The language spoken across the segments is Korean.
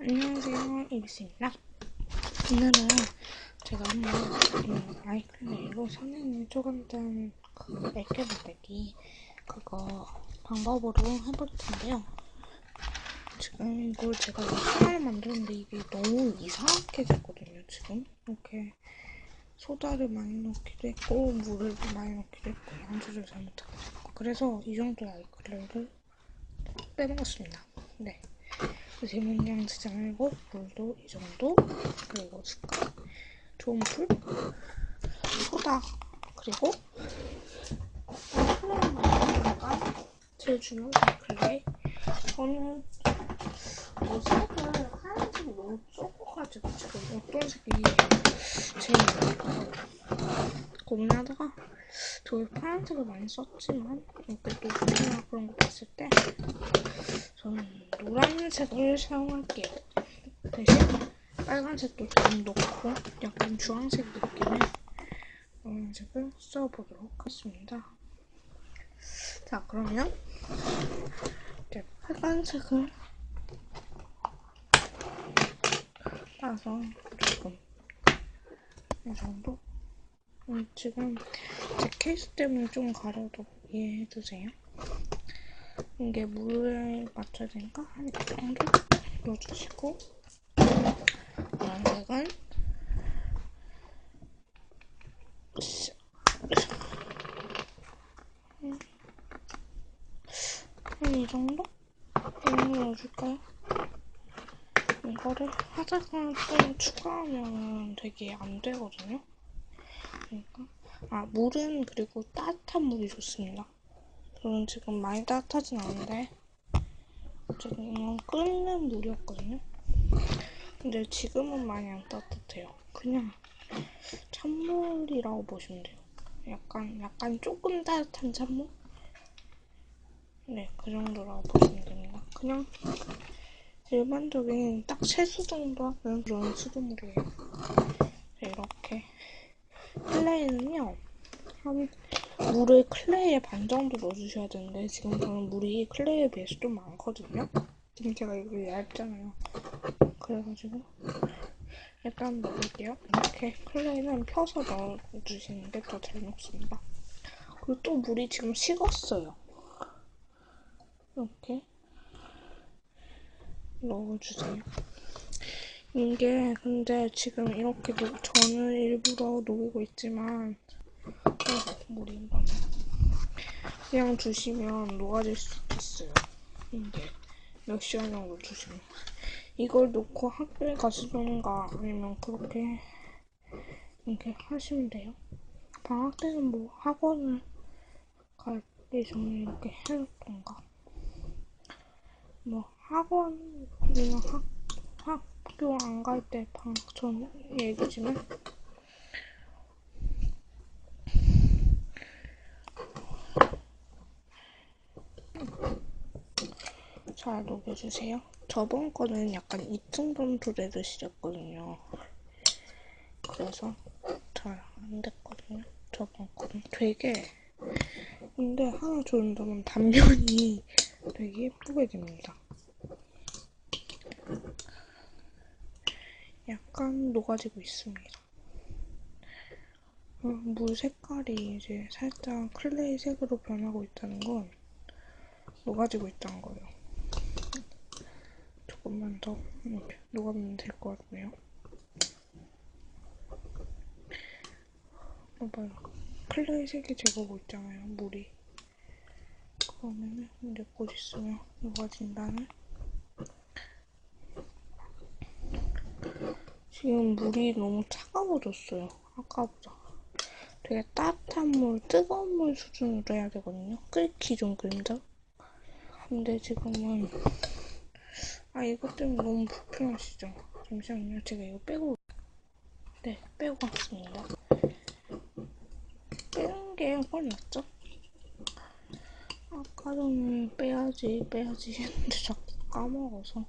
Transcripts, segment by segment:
안녕하세요 이비스입니다. 오늘은 제가 한번 음, 아이클레이로 선행을 조금단 그 애껴 만들기 그거 방법으로 해볼 텐데요. 지금 이걸 제가 하나를 만드는데 이게 너무 이상하게 됐거든요 지금. 이렇게 소다를 많이 넣기도 했고 물을 많이 넣기도 했고 양 조절 잘못하고. 그래서 이 정도의 아이클레이를 빼먹었습니다. 네 제문양 쓰지 말고 물도 이 정도 그리고 숟가락 좋은 풀 소다 그리고 플레이가 제일 중요한 클레이 저는 뭐 색을 하얀색이 너무 적어가지고 지금 어떤 색이 제일 고민하다가 저 파란색을 많이 썼지만 이렇게 노트나 그런 거 봤을 때 저는 노란색을 사용할게요. 대신 빨간색도 좀 넣고 약간 주황색 느낌의 노란색을 써보도록 하겠습니다. 자 그러면 이제 빨간색을 따서 조금 이 정도 음, 지금 제 케이스 때문에 좀 가려도 이해해주세요. 이게 물에 맞춰야 되니까 한이 정도 넣어주시고 노란색은 한이 정도? 넣어줄까요? 이거를 화장을 좀 추가하면 되게 안 되거든요. 그러니까 아 물은 그리고 따뜻한 물이 좋습니다. 저는 지금 많이 따뜻하진 않은데 지금 끓는 물이었거든요. 근데 지금은 많이 안 따뜻해요. 그냥 찬물이라고 보시면 돼요. 약간 약간 조금 따뜻한 찬물? 네, 그 정도라고 보시면 됩니다. 그냥 일반적인 딱 세수 정도 하는 그런 수돗물이에요. 클레이는요 한 물을 클레이에 반 정도 넣어주셔야 되는데 지금 저는 물이 클레이에 비해서 좀 많거든요. 지금 제가 이거 얇잖아요. 그래가지고 일단 넣을게요. 이렇게 클레이는 펴서 넣어주시는 게 더 잘 녹습니다. 그리고 또 물이 지금 식었어요. 이렇게 넣어주세요 이게 근데 지금 이렇게 녹, 저는 일부러 녹이고 있지만 어, 물이 많아 그냥 두시면 녹아질 수 있어요. 이게 몇 시간 정도 두시면. 이걸 놓고 학교에 가시던가 아니면 그렇게 이렇게 하시면 돼요. 방학 때는 뭐 학원을 갈 예정에 이렇게 해놓던가. 뭐 학원이나 학, 학교 안 갈 때 방학 전 얘기지만 잘 녹여주세요. 저번 거는 약간 2층 점수를 드시렸거든요. 그래서 잘 안 됐거든요. 저번 거는 되게 근데 하나 조른다면 단면이 되게 예쁘게 됩니다. 약간 녹아지고 있습니다. 어, 물 색깔이 이제 살짝 클레이 색으로 변하고 있다는 건 녹아지고 있다는 거예요. 조금만 더 녹아면 될 것 같네요. 봐봐요. 클레이 색이 제거고 있잖아요, 물이. 그러면은 이제 곧 있으면 녹아진다는 지금 물이 너무 차가워졌어요. 아까보다. 되게 따뜻한 물, 뜨거운 물 수준으로 해야 되거든요. 끓기 좀 끓인다. 근데 지금은 아 이것 때문에 너무 불편하시죠? 잠시만요. 제가 이거 빼고 네 빼고 왔습니다. 빼는 게 훨씬 낫죠? 아까 전에 빼야지 빼야지 했는데 자꾸 까먹어서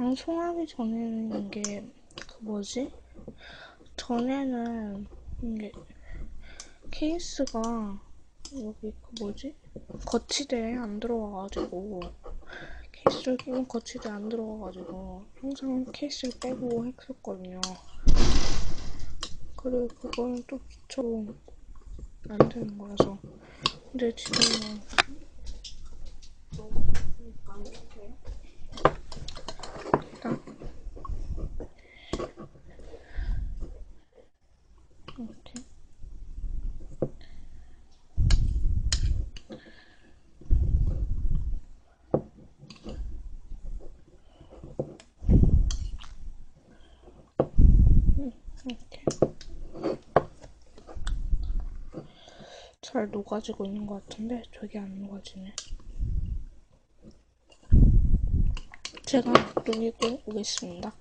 방송하기 전에는 이게 그 뭐지? 전에는 이게 케이스가 여기 그 뭐지? 거치대에 안 들어가가지고 케이스를 끼면 거치대 안 들어가가지고 항상 케이스를 빼고 했었거든요. 그리고 그거는 또 귀찮고 안 되는 거라서 근데 지금은 너무 바쁘니까 이렇게 일단 이렇게 잘 녹아지고 있는 것 같은데 저게 안 녹아지네. 제가 녹이고 오겠습니다.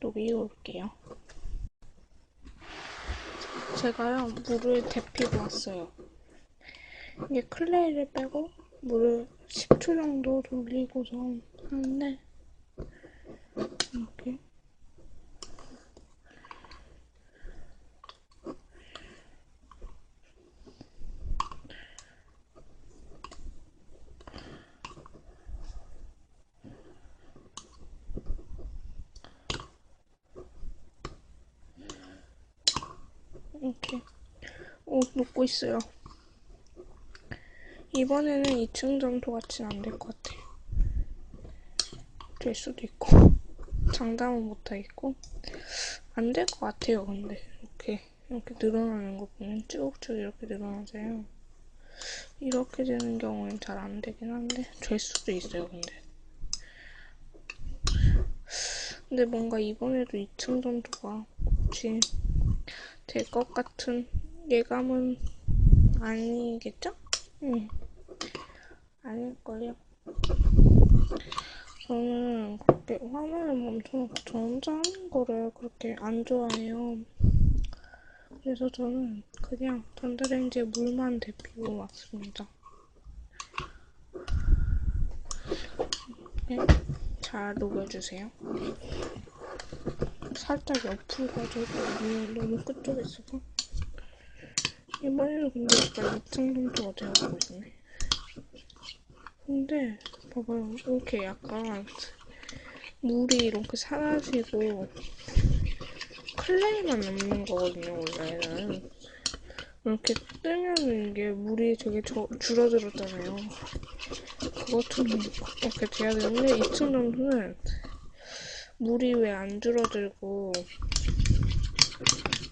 녹이고 올게요. 제가요 물을 데피고 왔어요. 이게 클레이를 빼고 물을 10초 정도 돌리고서 하는데 이렇게 이렇게 오 녹고 있어요. 이번에는 2층 정도 같지는 안될 것 같아요. 될 수도 있고 장담은 못하겠고 안 될 것 같아요. 근데 이렇게 이렇게 늘어나는 거 보면 쭉쭉 이렇게 늘어나잖아요. 이렇게 되는 경우는 잘안 되긴 한데 될 수도 있어요. 근데 근데 뭔가 이번에도 2층 정도가 혹시 될 것 같은 예감은 아니겠죠? 응. 아닐걸요. 저는 그렇게 화면을 멈춰놓고 저 혼자 하는 거를 그렇게 안 좋아해요. 그래서 저는 그냥 전자레인지에 물만 데피고 왔습니다. 네, 잘 녹여주세요. 살짝 옆으로 가지고 너무 끝쪽에 있어서 이번에는 근데 약간 2층 정도가 되어가고 있네. 근데 봐봐요. 이렇게 약간 물이 이렇게 사라지고 클레이만 남는 거거든요. 원래는 이렇게 뜨면 이게 물이 되게 저, 줄어들었잖아요. 그것처럼 이렇게 돼야 되는데 2층 정도는 물이 왜 안 줄어들고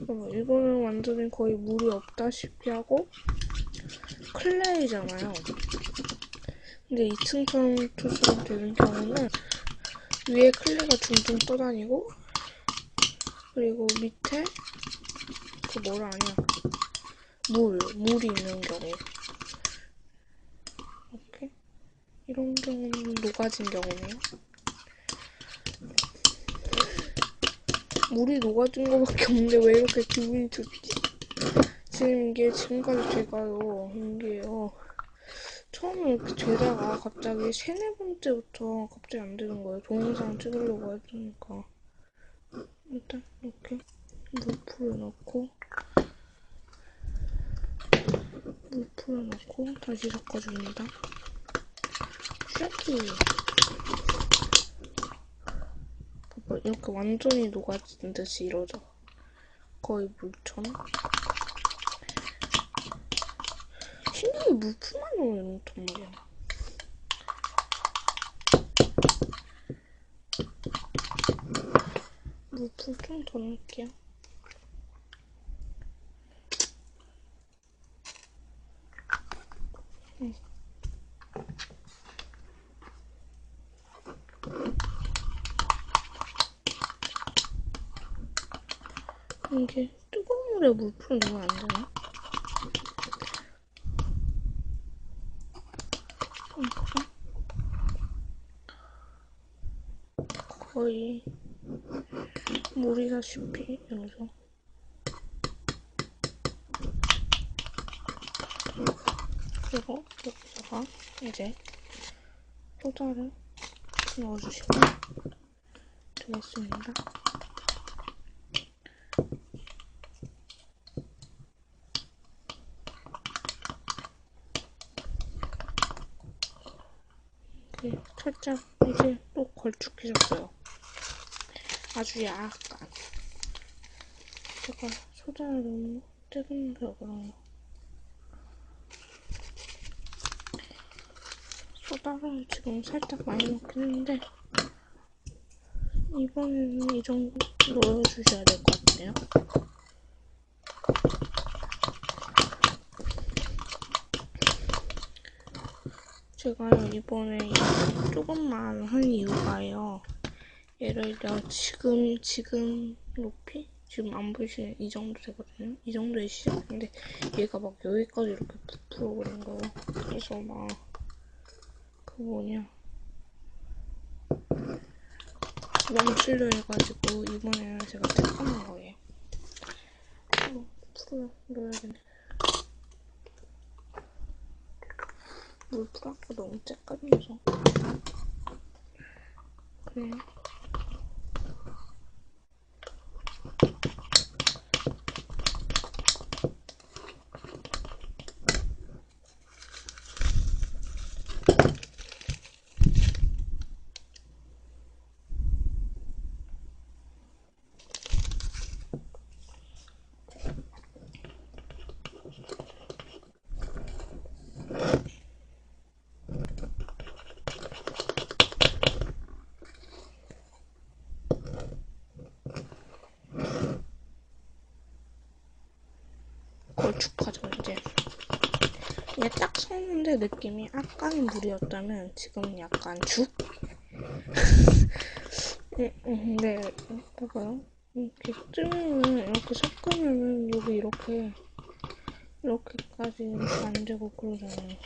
어, 이거는 완전히 거의 물이 없다시피 하고 클레이잖아요. 근데 2층 정도처럼 되는 경우는 위에 클레이가 둥둥 떠다니고 그리고 밑에 그 뭐라 하냐 물, 물이 있는 경우 이렇게 이런 경우는 녹아진 경우네요. 물이 녹아진 거밖에 없는데 왜 이렇게 기분이 좋지? 지금 이게 지금까지 제가요 이게요. 처음에 이렇게 되다가 갑자기 세네 번째부터 갑자기 안 되는 거예요. 동영상 찍으려고 했으니까. 일단 이렇게 물풀을 넣고 물풀을 넣고 다시 섞어줍니다. 샤키 이렇게 완전히 녹아진 듯이 이러죠. 거의 물처럼? 신기하게 물풀만 넣으면 정말이야. 물풀 좀더 넣을게요. 응. 이게 뜨거운 물에 물풀 넣으면 안 되나? 거의 물이다시피 여기서 그리고 여기다가 이제 소다를 넣어주시면 되겠습니다. 이렇게 살짝 이제 또 걸쭉해졌어요. 아주 약간. 제가 소다를 너무 뜨거워서 그래요. 소다를 지금 살짝 많이 넣긴 했는데 이번에는 이 정도 넣어주셔야 될 것 같아요. 제가요 이번에 조금만 한 이유가요. 예를 들어 지금 지금 높이 지금 안 보이시는 이 정도 되거든요. 이 정도의 시작인데 얘가 막 여기까지 이렇게 부풀어 버린 거예요. 그래서 막 그 뭐냐 멈추려 해가지고 이번에는 제가 잠깐만 거예요. 어, 풀어 넣어야겠네. 물 풀어가 너무 쬐까매서 그래. 걸쭉하죠 이제. 이게 딱 섰는데 느낌이 아까는 물이었다면 지금은 약간 죽? 음, 음, 네. 봐봐요. 이렇게 뜨면은 이렇게 섞으면은 여기 이렇게 이렇게까지 안 되고 그러잖아요.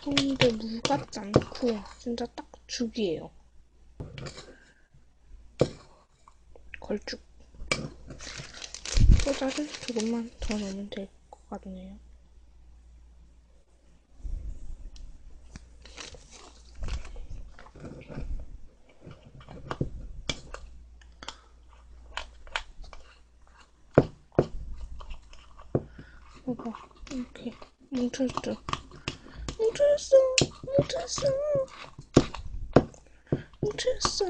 근데 물 같지 않고 진짜 딱 죽이에요. 걸쭉 소다를 조금만 더 넣으면 될 것 같네요. 봐봐, 이렇게 뭉쳤죠? 뭉쳤어, 뭉쳤어, 뭉쳤어,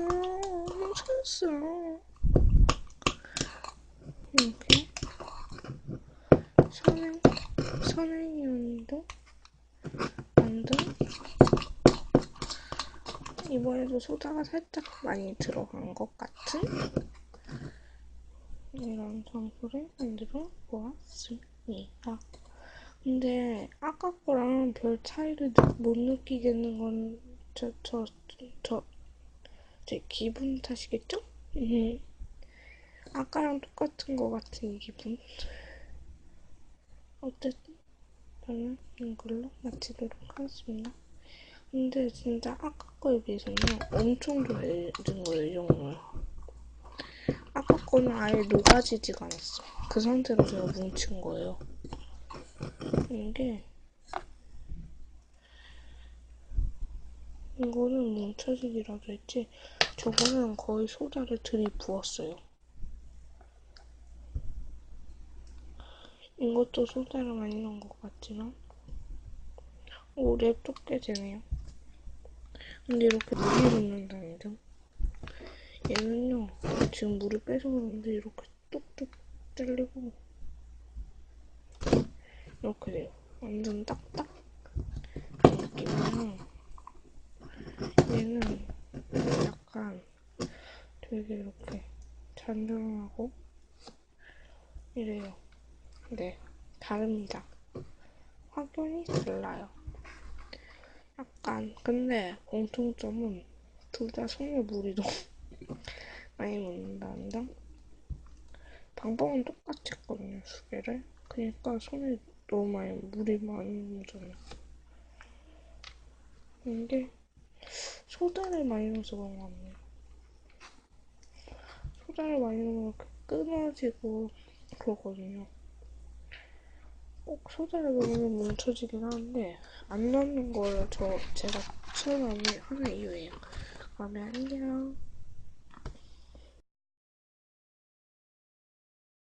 뭉쳤어. 이렇게 선행이 언니도 만든 이번에도 소다가 살짝 많이 들어간 것 같은 이런 장소를 만들어 보았습니다. 근데 아까 거랑 별 차이를 못 느끼겠는 건 저, 저, 저, 제 기분 탓이겠죠? 음. 아까랑 똑같은 것 같은 이 기분. 어쨌든 저는 이걸로 마치도록 하겠습니다. 근데 진짜 아까 거에 비해서는 엄청 더해진 거예요, 이 정도면. 아까 거는 아예 녹아지지가 않았어. 그 상태로 제가 뭉친 거예요. 이게 이거는 뭉쳐지기라도 했지 저거는 거의 소다를 들이부었어요. 이것도 소다를 많이 넣은 것 같지만. 오 랩도 꽤 되네요. 근데 이렇게 물이 붙는다니까? 얘는요 지금 물을 빼서 그런데 이렇게 뚝뚝 잘리고. 이렇게 돼요. 완전 딱딱? 느낌이랑 얘는 약간 되게 이렇게 잔잔하고 이래요 네, 다릅니다. 확연히 달라요. 약간, 근데 공통점은 둘 다 손에 물이 너무 많이 묻는다는데 방법은 똑같이 했거든요, 두 개를. 그니까 손에 너무 많이 물이 많이 묻어요. 이게 소다를 많이 넣어서 그런 것 같네요. 소다를 많이 넣으면 끊어지고 그러거든요. 꼭 소다를 넣으면 뭉쳐지긴 하는데 안 넣는 걸 저 제가 추천하는 하나 이유예요. 그러면 안녕.